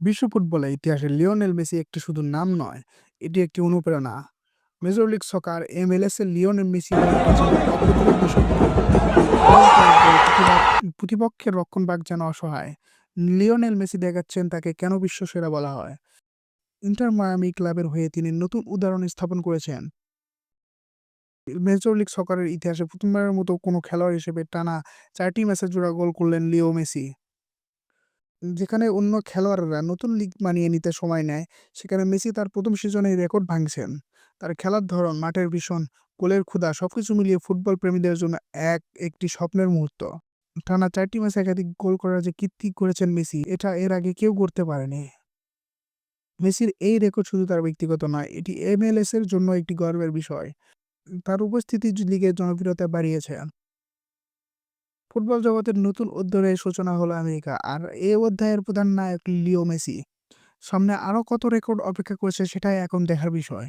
বিশ্ব ফুটবলের ইতিহাসে লিওনেল মেসি একটি শুধু নাম নয়, এটি একটি অনুপ্রেরণা। Major league soccer Lionel Messi অপ্রতিরোধ্য শক্তি। গোল পর গোল প্রতিপক্ষ- প্রতিপক্ষের রক্ষণভাগ যেন অসহায়। লিওনেল মেসি দেখাচ্ছেন তাকে কেন বিশ্বসেরা বলা হয়। ইন্টার মায়ামি ক্লাবের হয়ে তিনি নতুন উদাহরণ স্থাপন করেছেন। মেজর লিগ সকারের ইতিহাসে প্রথমবারের মতো কোনো খেলোয়াড় হিসেবে টানা চারটি ম্যাচে জোড়া গোল করলেন লিও মেসি। যেখানে অন্য খেলোয়াড়রা নতুন লিগ মানিয়ে নিতে সময় নেয়, সেখানে মেসি তার প্রথম সিজনেই রেকর্ড ভাঙছেন। তার খেলার ধরন, মাঠের ভীষণ, গোলের ক্ষুধা সবকিছু মিলিয়ে ফুটবল প্রেমীদের জন্য এক একটি স্বপ্নের মুহূর্ত। টানা চারটি ম্যাচে একাধিক গোল করার যে কীর্তি করেছেন মেসি, এটা এর আগে কেউ করতে পারেনি। মেসির এই রেকর্ড শুধু তার ব্যক্তিগত নয়, এটি এমএলএস এর জন্য একটি গর্বের বিষয়। তার উপস্থিতি লিগের জনপ্রিয়তা বাড়িয়েছে। ফুটবল জগতের নতুন অধ্যায়ের সূচনা হলো আমেরিকা, আর এ অধ্যায়ের প্রধান নায়ক লিও মেসি। সামনে আরও কত রেকর্ড অপেক্ষা করছে সেটাই এখন দেখার বিষয়।